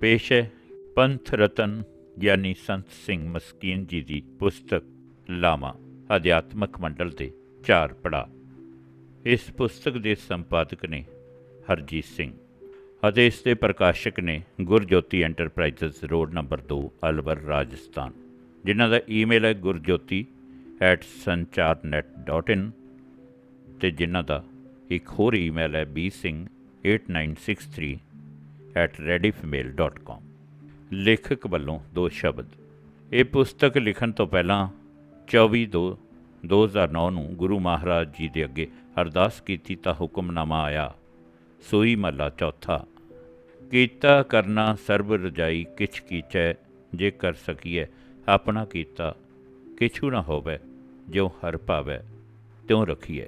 ਪੇਸ਼ ਹੈ ਪੰਥ ਰਤਨ ਗਿਆਨੀ ਸੰਤ ਸਿੰਘ ਮਸਕੀਨ ਜੀ ਦੀ ਪੁਸਤਕ ਲਾਮਾ ਅਧਿਆਤਮਕ ਮੰਡਲ ਦੇ ਚਾਰ ਪੜਾ ਇਸ ਪੁਸਤਕ ਦੇ ਸੰਪਾਦਕ ਨੇ ਹਰਜੀਤ ਸਿੰਘ ਅਤੇ ਇਸ ਦੇ ਪ੍ਰਕਾਸ਼ਕ ਨੇ Gurjoti Enterprises road number 2 Alwar, Rajasthan, ਜਿਨ੍ਹਾਂ ਦਾ ਈਮੇਲ ਹੈ gurjyoti@sancharnet.in ਤੇ ਜਿਨ੍ਹਾਂ ਦਾ ਇੱਕ ਹੋਰ ਈਮੇਲ ਹੈ bsingh8963@rediffmail.com ਲੇਖਕ ਵੱਲੋਂ ਦੋ ਸ਼ਬਦ। ਇਹ ਪੁਸਤਕ ਲਿਖਣ ਤੋਂ ਪਹਿਲਾਂ 24 ਦੋ 2009 ਨੂੰ ਗੁਰੂ ਮਹਾਰਾਜ ਜੀ ਦੇ ਅੱਗੇ ਅਰਦਾਸ ਕੀਤੀ ਤਾਂ ਹੁਕਮਨਾਮਾ ਆਇਆ। ਸੋਈ ਮਹਲਾ ਚੌਥਾ। ਕੀਤਾ, ਕਰਨਾ, ਸਰਬ ਰਜਾਈ ਕਿਛ ਕੀਚੈ, ਜੇ ਕਰ ਸਕੀਐ, ਆਪਣਾ ਕੀਤਾ। ਕਿਛੂ ਨਾ ਹੋਵੇ ਜੋ ਹਰ ਭਾਵੈ ਤਿਉ ਰਖੀਐ।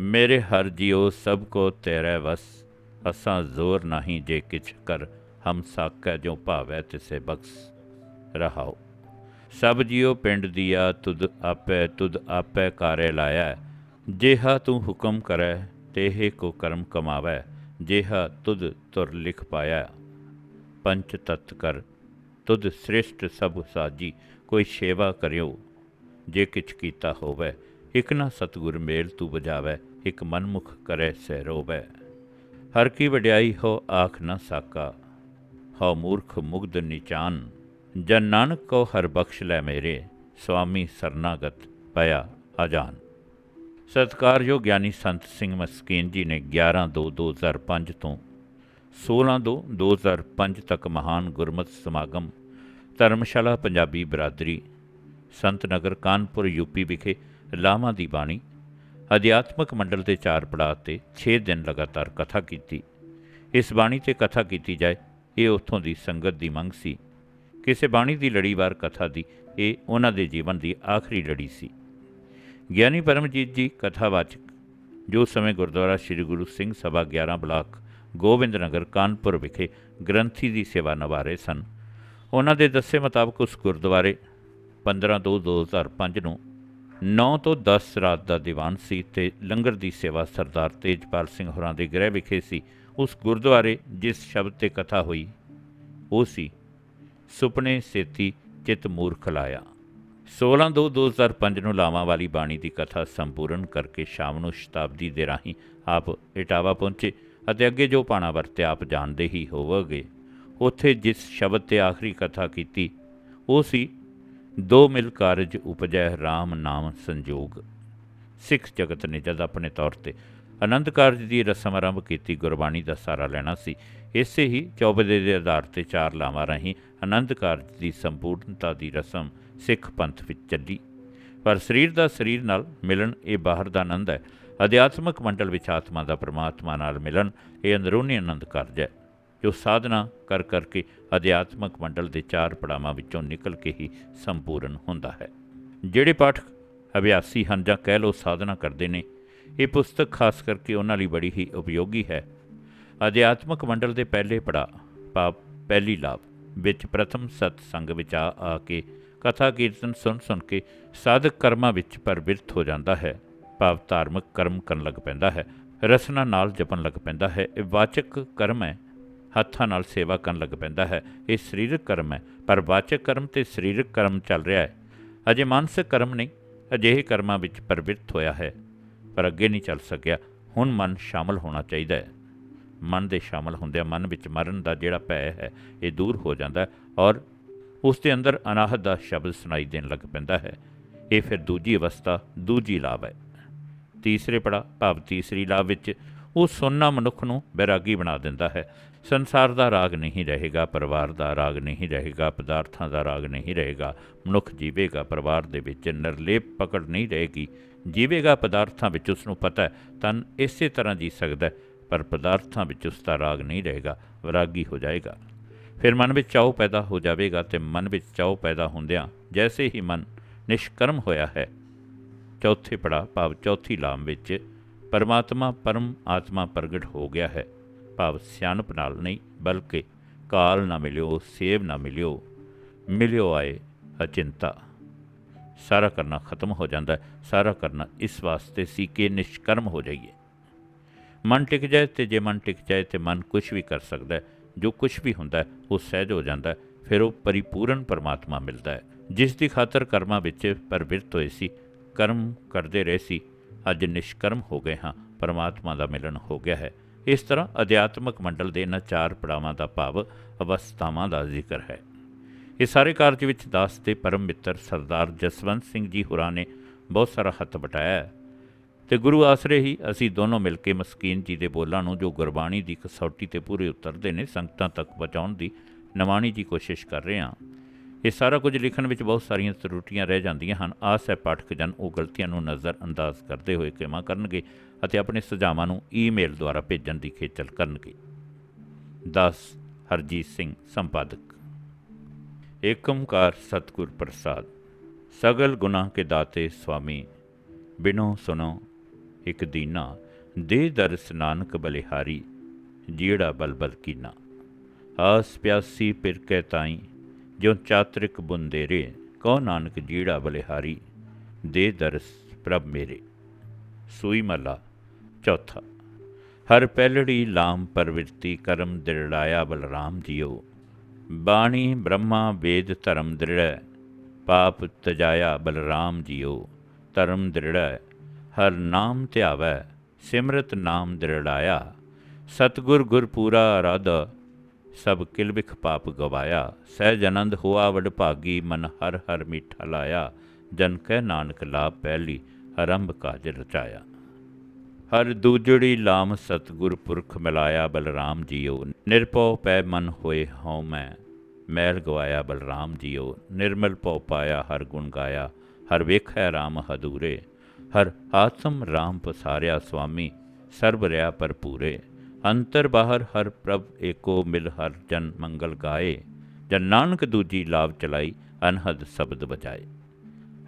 ਮੇਰੇ ਹਰ ਜਿਉ ਸਭ ਕੋ ਤੇਰੇ ਵਸ। ਅਸਾਂ ਜ਼ੋਰ ਨਹੀਂ ਜੇ ਕਿਛ ਕਰ, ਹਮ ਸਾਕੈ ਜੋ ਭਾਵੈ ਤਿਸੇ ਬਖਸ ਰਹਾਓ ਸਭ ਜਿਉ ਪਿੰਡ ਦੀਆ, ਤੁਧ ਆਪੈ ਤੁਧ ਆਪੈ ਕਾਰੇ ਲਾਇਆ। ਜੇਹਾ ਤੂੰ ਹੁਕਮ ਕਰੈ, ਤੇਹੇ ਕੋ ਕਰਮ ਕਮਾਵੈ। ਜੇਹਾ ਤੁਧ ਤੁਰ ਲਿਖ ਪਾਇਆ, ਪੰਚ ਤਤ ਕਰ। ਤੁਧ ਸ੍ਰਿਸ਼ਟ ਸਭ ਸਾਜੀ, ਕੋਈ ਸੇਵਾ ਕਰਿਓ। ਜੇ ਕਿਛ ਕੀਤਾ ਹੋਵੇ, ਇਕ ਨਾ ਸਤਗੁਰ ਮੇਲ ਤੂੰ ਬਜਾਵੇ ਇਕ ਮਨਮੁਖ ਕਰੈ ਸਹਿ ਰੋਵੇ। ਹਰ ਕੀ ਵਡਿਆਈ ਹੋ ਆਖ ਨਾ ਸਾਕਾ, ਹਉ ਮੂਰਖ ਮੁਗਧ ਨਿਚਾਨ, ਜਨ ਨਾਨਕ ਕੋ ਹਰ ਬਖਸ਼ ਲੈ ਮੇਰੇ ਸੁਆਮੀ ਸਰਨਾਗਤ ਪਿਆ ਅਜਾਨ। ਸਤਿਕਾਰਯੋਗ ਗਿਆਨੀ ਸੰਤ ਸਿੰਘ ਮਸਕੀਨ ਜੀ ਨੇ 11/2/2005 ਤੋਂ 16/2/2005 ਤੱਕ ਮਹਾਨ ਗੁਰਮਤਿ ਸਮਾਗਮ, ਧਰਮਸ਼ਾਲਾ ਪੰਜਾਬੀ ਬਰਾਦਰੀ ਸੰਤ ਨਗਰ ਕਾਨਪੁਰ ਯੂਪੀ ਵਿਖੇ ਲਾਮਾ ਦੀ ਬਾਣੀ ਅਧਿਆਤਮਕ ਮੰਡਲ ਦੇ ਚਾਰ ਪੜਾਅ ਤੇ 6 ਦਿਨ ਲਗਾਤਾਰ ਕਥਾ ਕੀਤੀ। ਇਸ ਬਾਣੀ ਤੇ ਕਥਾ ਕੀਤੀ ਜਾਏ, ਇਹ ਉੱਥੋਂ ਦੀ ਸੰਗਤ ਦੀ ਮੰਗ ਸੀ। ਕਿਸੇ ਬਾਣੀ ਦੀ ਲੜੀਵਾਰ ਕਥਾ ਦੀ, ਇਹ ਉਹਨਾਂ ਦੇ ਜੀਵਨ ਦੀ ਆਖਰੀ ਲੜੀ ਸੀ। ਗਿਆਨੀ ਪਰਮਜੀਤ ਜੀ ਕਥਾਵਾਚਕ, ਜੋ ਸਮੇਂ ਗੁਰਦੁਆਰਾ ਸ੍ਰੀ ਗੁਰੂ ਸਿੰਘ ਸਭਾ 11 ਬਲਾਕ ਗੋਬਿੰਦ ਨਗਰ ਕਾਨਪੁਰ ਵਿਖੇ ਗ੍ਰੰਥੀ ਦੀ ਸੇਵਾ ਨਿਭਾ ਰਹੇ ਸਨ, ਉਹਨਾਂ ਦੇ ਦੱਸੇ ਮੁਤਾਬਕ ਉਸ ਗੁਰਦੁਆਰੇ 15 ਤੋਂ 2005 ਨੂੰ 9 ਤੋਂ 10 ਰਾਤ ਦਾ ਦੀਵਾਨ ਸੀ ਤੇ ਲੰਗਰ ਦੀ ਸੇਵਾ ਸਰਦਾਰ ਤੇਜਪਾਲ ਸਿੰਘ ਹੋਰਾਂ ਦੇ ਗ੍ਰਹਿ ਵਿਖੇ ਸੀ। ਉਸ ਗੁਰਦੁਆਰੇ ਜਿਸ ਸ਼ਬਦ ਤੇ ਕਥਾ ਹੋਈ, ਉਹ ਸੀ, ਸੁਪਨੇ ਸੇਤੀ ਚਿਤ ਮੂਰਖ ਲਾਇਆ। 16 ਦੋ 2005 ਨੂੰ ਲਾਵਾਂ ਵਾਲੀ ਬਾਣੀ ਦੀ ਕਥਾ ਸੰਪੂਰਨ ਕਰਕੇ ਸ਼ਾਮ ਨੂੰ ਸ਼ਤਾਬਦੀ ਦੇ ਰਾਹੀਂ ਆਪ ਇਟਾਵਾ ਪਹੁੰਚੇ ਅਤੇ ਅੱਗੇ ਜੋ ਪਾਣਾ ਵਰਤਿਆ ਆਪ ਜਾਣਦੇ ਹੀ ਹੋਵੋਗੇ। ਉੱਥੇ ਜਿਸ ਸ਼ਬਦ ਤੇ ਆਖਰੀ ਕਥਾ ਕੀਤੀ, ਉਹ ਸੀ ਦੋ ਮਿਲ ਕਾਰਜ ਉਪਜੈ RAM ਨਾਮ ਸੰਜੋਗ। ਸਿੱਖ ਜਗਤ ਨੇ ਜਦ ਆਪਣੇ ਤੌਰ ਤੇ ਆਨੰਦ ਕਾਰਜ ਦੀ ਰਸਮ ਆਰੰਭ ਕੀਤੀ, ਗੁਰਬਾਣੀ ਦਾ ਸਾਰਾ ਲੈਣਾ ਸੀ, ਇਸੇ ਹੀ ਚੌਬਦੇ ਦੇ ਆਧਾਰ ਤੇ ਚਾਰ ਲਾਵਾਂ ਰਾਹੀਂ ਆਨੰਦ ਕਾਰਜ ਦੀ ਸੰਪੂਰਨਤਾ ਦੀ ਰਸਮ ਸਿੱਖ ਪੰਥ ਵਿੱਚ ਚੱਲੀ। ਪਰ ਸਰੀਰ ਦਾ ਸਰੀਰ ਨਾਲ ਮਿਲਣ ਇਹ ਬਾਹਰ ਦਾ ਆਨੰਦ ਹੈ। ਅਧਿਆਤਮਕ ਮੰਡਲ ਵਿੱਚ ਆਤਮਾ ਦਾ ਪ੍ਰਮਾਤਮਾ ਨਾਲ ਮਿਲਣ ਇਹ ਅੰਦਰੂਨੀ ਆਨੰਦ ਕਾਰਜ ਹੈ। ਜੋ ਸਾਧਨਾ ਕਰ ਕਰਕੇ ਅਧਿਆਤਮਕ ਮੰਡਲ ਦੇ ਚਾਰ ਪੜਾਵਾਂ ਵਿੱਚੋਂ ਨਿਕਲ ਕੇ ਹੀ ਸੰਪੂਰਨ ਹੁੰਦਾ ਹੈ। ਜਿਹੜੇ ਪਾਠਕ ਅਭਿਆਸੀ ਹਨ ਜਾਂ ਕਹਿ ਲਓ ਸਾਧਨਾ ਕਰਦੇ ਨੇ, ਇਹ ਪੁਸਤਕ ਖਾਸ ਕਰਕੇ ਉਹਨਾਂ ਲਈ ਬੜੀ ਹੀ ਉਪਯੋਗੀ ਹੈ। ਅਧਿਆਤਮਕ ਮੰਡਲ ਦੇ ਪਹਿਲੇ ਪੜਾ ਭਾਵ ਪਹਿਲੀ ਲਾਭ ਵਿੱਚ ਪ੍ਰਥਮ ਸਤ ਸੰਗ ਵਿੱਚ ਆ ਆ ਕੇ ਕਥਾ ਕੀਰਤਨ ਸੁਣ ਸੁਣ ਕੇ ਸਾਧਕ ਕਰਮਾਂ ਵਿੱਚ ਪਰਵਿਰਤ ਹੋ ਜਾਂਦਾ ਹੈ। ਭਾਵ ਧਾਰਮਿਕ ਕਰਮ ਕਰਨ ਲੱਗ ਪੈਂਦਾ ਹੈ, ਰਸਨਾ ਨਾਲ ਜਪਣ ਲੱਗ ਪੈਂਦਾ ਹੈ। ਇਹ ਵਾਚਕ ਕਰਮ ਹੈ ਹੱਥਾਂ ਨਾਲ ਸੇਵਾ ਕਰਨ ਲੱਗ ਪੈਂਦਾ ਹੈ। ਇਹ ਸਰੀਰਕ ਕਰਮ ਹੈ, ਪਰ ਵਾਚਕ ਕਰਮ ਤੇ ਸਰੀਰਕ ਕਰਮ ਚੱਲ ਰਿਹਾ ਹੈ। ਅਜੇ ਮਾਨਸਿਕ ਕਰਮ ਨਹੀਂ, ਅਜਿਹੇ ਕਰਮਾਂ ਵਿੱਚ ਪਰਵਿਰਤ ਹੋਇਆ ਹੈ, ਪਰ ਅੱਗੇ ਨਹੀਂ ਚੱਲ ਸਕਿਆ। ਹੁਣ ਮਨ ਸ਼ਾਮਲ ਹੋਣਾ ਚਾਹੀਦਾ ਹੈ। ਮਨ ਦੇ ਸ਼ਾਮਲ ਹੁੰਦਿਆਂ ਮਨ ਵਿੱਚ ਮਰਨ ਦਾ ਜਿਹੜਾ ਭੈ ਹੈ, ਇਹ ਦੂਰ ਹੋ ਜਾਂਦਾ ਔਰ ਉਸ ਦੇ ਅੰਦਰ ਅਨਾਹਤ ਦਾ ਸ਼ਬਦ ਸੁਣਾਈ ਦੇਣ ਲੱਗ ਪੈਂਦਾ ਹੈ। ਇਹ ਫਿਰ ਦੂਜੀ ਅਵਸਥਾ, ਦੂਜੀ ਲਾਭ ਹੈ। ਤੀਸਰੇ ਪੜਾ ਭਾਵ ਤੀਸਰੀ ਲਾਭ ਵਿੱਚ ਉਹ ਸੁਣਨਾ ਮਨੁੱਖ ਨੂੰ ਬੈਰਾਗੀ ਬਣਾ ਦਿੰਦਾ ਹੈ। ਸੰਸਾਰ ਦਾ ਰਾਗ ਨਹੀਂ ਰਹੇਗਾ, ਪਰਿਵਾਰ ਦਾ ਰਾਗ ਨਹੀਂ ਰਹੇਗਾ, ਪਦਾਰਥਾਂ ਦਾ ਰਾਗ ਨਹੀਂ ਰਹੇਗਾ, ਮਨੁੱਖ ਜੀਵੇਗਾ, ਪਰਿਵਾਰ ਦੇ ਵਿੱਚ ਨਿਰਲੇਪ ਪਕੜ ਨਹੀਂ ਰਹੇਗੀ। ਜੀਵੇਗਾ ਪਦਾਰਥਾਂ ਵਿੱਚ ਉਸ ਨੂੰ ਪਤਾ ਹੈ, ਤਨ ਇਸੇ ਤਰ੍ਹਾਂ ਜੀ ਸਕਦਾ ਪਰ ਪਦਾਰਥਾਂ ਵਿੱਚ ਉਸ ਦਾ ਰਾਗ ਨਹੀਂ ਰਹੇਗਾ, ਵਿਰਾਗੀ ਹੋ ਜਾਏਗਾ। ਫਿਰ ਮਨ ਵਿੱਚ ਚਾਉ ਪੈਦਾ ਹੋ ਜਾਵੇਗਾ ਤੇ ਮਨ ਵਿੱਚ ਚਾਉ ਪੈਦਾ ਹੁੰਦਿਆਂ ਜੈਸੇ ਹੀ ਮਨ ਨਿਸ਼ਕਰਮ ਹੋਇਆ ਹੈ। ਚੌਥੇ ਪੜਾ ਭਾਵ ਚੌਥੀ ਲਾਮ ਵਿੱਚ ਪਰਮਾਤਮਾ ਪਰਮ ਆਤਮਾ ਪ੍ਰਗਟ ਹੋ ਗਿਆ ਹੈ। ਭਾਵ ਸਿਆਣਪ ਨਾਲ ਨਹੀਂ, ਬਲਕਿ ਕਾਲ ਨਾ ਮਿਲਿਓ, ਸੇਵ ਨਾ ਮਿਲਿਓ। ਮਿਲਿਓ ਆਏ ਅਚਿੰਤਾ। ਸਾਰਾ ਕਰਨਾ ਖਤਮ ਹੋ ਜਾਂਦਾ ਹੈ। ਸਾਰਾ ਕਰਨਾ ਇਸ ਵਾਸਤੇ ਸੀ ਕਿ ਨਿਸ਼ਕਰਮ ਹੋ ਜਾਈਏ। ਮਨ ਟਿਕ ਜਾਏ ਤੇ ਜੇ ਮਨ ਟਿਕ ਜਾਏ ਤੇ ਮਨ ਕੁਝ ਵੀ ਕਰ ਸਕਦਾ ਹੈ। ਜੋ ਕੁਝ ਵੀ ਹੁੰਦਾ ਉਹ ਸਹਿਜ ਹੋ ਜਾਂਦਾ ਫਿਰ ਉਹ ਪਰਿਪੂਰਨ ਪਰਮਾਤਮਾ ਮਿਲਦਾ ਹੈ। ਜਿਸ ਦੀ ਖਾਤਰ ਕਰਮਾਂ ਵਿੱਚ ਪਰਵਿਰਤ ਹੋਏ ਸੀ, ਕਰਮ ਕਰਦੇ ਰਹੇ ਸੀ। ਅੱਜ ਨਿਸ਼ਕਰਮ ਹੋ ਗਏ ਹਾਂ। ਪਰਮਾਤਮਾ ਦਾ ਮਿਲਨ ਹੋ ਗਿਆ ਹੈ। ਇਸ ਤਰ੍ਹਾਂ ਅਧਿਆਤਮਕ ਮੰਡਲ ਦੇ ਇਹਨਾਂ ਚਾਰ ਪੜਾਵਾਂ ਦਾ ਭਾਵ ਅਵਸਥਾਵਾਂ ਦਾ ਜ਼ਿਕਰ ਹੈ। ਇਹ ਸਾਰੇ ਕਾਰਜ ਵਿੱਚ ਦਾਸ ਦੇ ਪਰਮ ਮਿੱਤਰ ਸਰਦਾਰ ਜਸਵੰਤ ਸਿੰਘ ਜੀ ਹੋਰਾਂ ਨੇ ਬਹੁਤ ਸਾਰਾ ਹੱਥ ਵਟਾਇਆ ਹੈ ਤੇ ਗੁਰੂ ਆਸਰੇ ਹੀ ਅਸੀਂ ਦੋਨੋਂ ਮਿਲ ਕੇ ਮਸਕੀਨ ਜੀ ਦੇ ਬੋਲਾਂ ਨੂੰ ਜੋ ਗੁਰਬਾਣੀ ਦੀ ਕਸੌਟੀ ਤੇ ਪੂਰੇ ਉਤਰਦੇ ਨੇ ਸੰਗਤਾਂ ਤੱਕ ਪਹੁੰਚਾਉਣ ਦੀ ਨਵਾਣੀ ਦੀ ਕੋਸ਼ਿਸ਼ ਕਰ ਰਹੇ ਹਾਂ। ਇਹ ਸਾਰਾ ਕੁਝ ਲਿਖਣ ਵਿੱਚ ਬਹੁਤ ਸਾਰੀਆਂ ਤਰੁੱਟੀਆਂ ਰਹਿ ਜਾਂਦੀਆਂ ਹਨ। ਆਸ ਹੈ ਪਾਠਕ ਜਨ ਉਹ ਗਲਤੀਆਂ ਨੂੰ ਨਜ਼ਰ ਅੰਦਾਜ਼ ਕਰਦੇ ਹੋਏ ਖਿਮਾ ਕਰਨਗੇ ਅਤੇ ਆਪਣੇ ਸੁਝਾਵਾਂ ਨੂੰ ਈਮੇਲ ਦੁਆਰਾ ਭੇਜਣ ਦੀ ਖੇਚਲ ਕਰਨਗੇ। 10 ਹਰਜੀਤ ਸਿੰਘ, ਸੰਪਾਦਕ। ਏਕ ਓੰਕਾਰ ਸਤਿਗੁਰ ਪ੍ਰਸਾਦ। ਸਗਲ ਗੁਨਾਹ ਕੇ ਦਾਤੇ ਸੁਆਮੀ ਬਿਨੋ ਸੁਨੋ ਇੱਕ ਦੀਨਾ, ਦੇ ਦਰਸ ਨਾਨਕ ਬਲਿਹਾਰੀ, ਜੀੜਾ ਬਲਬਲ ਕੀਨਾ। ਆਸ ਪਿਆਸੀ ਪਿਰ ਕੈ ਤਾਈ ਜਿਉ ਚਾਤ੍ਰਿਕ ਬੁੰਦੇਰੇ ਕੋ ਨਾਨਕ ਜੀੜਾ ਬਲਿਹਾਰੀ, ਦੇ ਦਰਸ ਪ੍ਰਭ ਮੇਰੇ। ਸੂਈ ਮਲਾ, ਚੌਥਾ। ਹਰ ਪਹਿਲੜੀ ਲਾਮ ਪਰਵਿਰਤੀ ਕਰਮ ਦਿਰੜਾਇਆ ਬਲਰਾਮ ਜੀਓ। ਬਾਣੀ ਬ੍ਰਹਮਾ ਵੇਦ ਧਰਮ ਦ੍ਰਿੜੈ, ਪਾਪ ਤਜਾਇਆ ਬਲਰਾਮ ਜੀਓ। ਧਰਮ ਦ੍ਰਿੜੈ, ਹਰ ਨਾਮ ਧਿਆਵੈ, ਸਿਮਰਤ ਨਾਮ ਦ੍ਰਿੜਾਇਆ। ਸਤਗੁਰ ਗੁਰ ਪੂਰਾ ਸਭ ਕਿਲਬਿਖ ਪਾਪ ਗਵਾਇਆ ਸਹਿਜ ਆਨੰਦ ਹੋਆ ਵਡ ਭਾਗੀ, ਮਨ ਹਰ ਹਰ ਮੀਠਾ ਲਾਇਆ, ਜਨ ਕਹਿ ਨਾਨਕ ਲਾਭ ਪਹਿਲੀ, ਆਰੰਭ ਕਾਜ ਰਚਾਇਆ। ਹਰ ਦੂਜੜੀ ਲਾਮ ਸਤਗੁਰ ਪੁਰਖ ਮਿਲਾਇਆ, ਬਲਰਾਮ ਜੀਓ, ਨਿਰਭਉ ਪੈ ਮਨ ਹੋਏ ਹਉ ਮੈਂ, ਮੈਲ ਗਵਾਇਆ ਬਲਰਾਮ ਜੀਓ, ਨਿਰਮਲ ਪਉ ਪਾਇਆ ਹਰ ਗੁਣ ਗਾਇਆ, ਹਰ ਵੇਖੈ RAM ਹਦੂਰੇ ਹਰ ਆਤਮ RAM ਪਸਾਰਿਆ ਸੁਆਮੀ ਸਰਬ ਰਿਆ ਭਰਪੂਰੇ। ਅੰਤਰ ਬਾਹਰ ਹਰ ਪ੍ਰਭ ਏਕੋ ਮਿਲ ਹਰ ਜਨ ਮੰਗਲ ਗਾਏ, ਜਨ ਨਾਨਕ ਦੂਜੀ ਲਾਭ ਚਲਾਈ, ਅਨਹਦ ਸ਼ਬਦ ਬਜਾਏ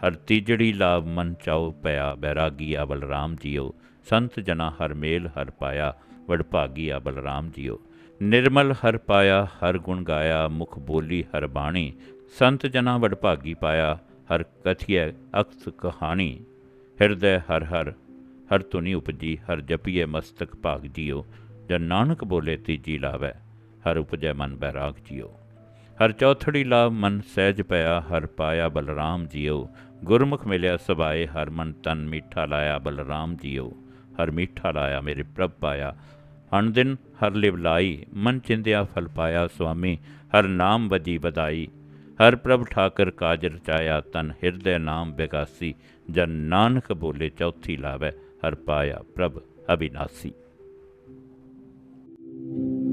ਹਰ ਤੀਜੜੀ ਲਾਭ ਮਨ ਚਾਉ ਪਿਆ, ਬੈਰਾਗੀ ਬੈਰਾਗੀਆ ਬਲਰਾਮ ਜੀਓ, ਸੰਤ ਜਨਾ ਹਰ ਮੇਲ ਹਰ ਪਾਇਆ ਵਡਭਾਗੀਆ ਬਲਰਾਮ ਜੀਓ। ਨਿਰਮਲ ਹਰ ਪਾਇਆ, ਹਰ ਗੁਣ ਗਾਇਆ, ਮੁਖ ਬੋਲੀ ਹਰ ਬਾਣੀ, ਸੰਤ ਜਨਾ ਵਡਭਾਗੀ ਪਾਇਆ, ਹਰ ਕਥਿਐ ਅਕਤ ਕਹਾਣੀ। ਹਿਰਦੈ ਹਰ ਹਰ ਹਰ ਧੁਨੀ ਉਪਜੀ, ਹਰ ਜਪੀਏ ਮਸਤਕ ਭਾਗ ਜੀਓ ਜਨ ਨਾਨਕ ਬੋਲੇ ਤੀਜੀ ਲਾਵੈ, ਹਰ ਉਪਜੈ ਮਨ ਬੈਰਾਗ ਜੀਓ ਹਰ ਚੌਥੜੀ ਲਾਭ ਮਨ ਸਹਿਜ ਪਿਆ, ਹਰ ਪਾਇਆ ਬਲਰਾਮ ਜੀਓ ਗੁਰਮੁਖ ਮਿਲਿਆ ਸਭਾਏ, ਹਰ ਮਨ ਤਨ ਮੀਠਾ ਲਾਇਆ ਬਲਰਾਮ ਜੀਓ ਹਰ ਮੀਠਾ ਲਾਇਆ ਮੇਰੇ ਪ੍ਰਭ ਪਾਇਆ। ਹਣ ਦਿਨ ਹਰ ਲਿਵ ਲਾਈ, ਮਨ ਚਿੰਦਿਆ ਫਲ ਪਾਇਆ ਸੁਆਮੀ। ਹਰ ਨਾਮ ਵਜੀ ਬਦਾਈ ਹਰ ਪ੍ਰਭ ਠਾਕਰ ਕਾਜ ਰਚਾਇਆ ਤਨ ਹਿਰਦੈ ਨਾਮ ਵਿਗਾਸੀ। ਜਨ ਨਾਨਕ ਬੋਲੇ ਚੌਥੀ ਲਾਵੈ, ਹਰ ਪਾਇਆ ਪ੍ਰਭ ਅਬਿਨਾਸੀ Thank you.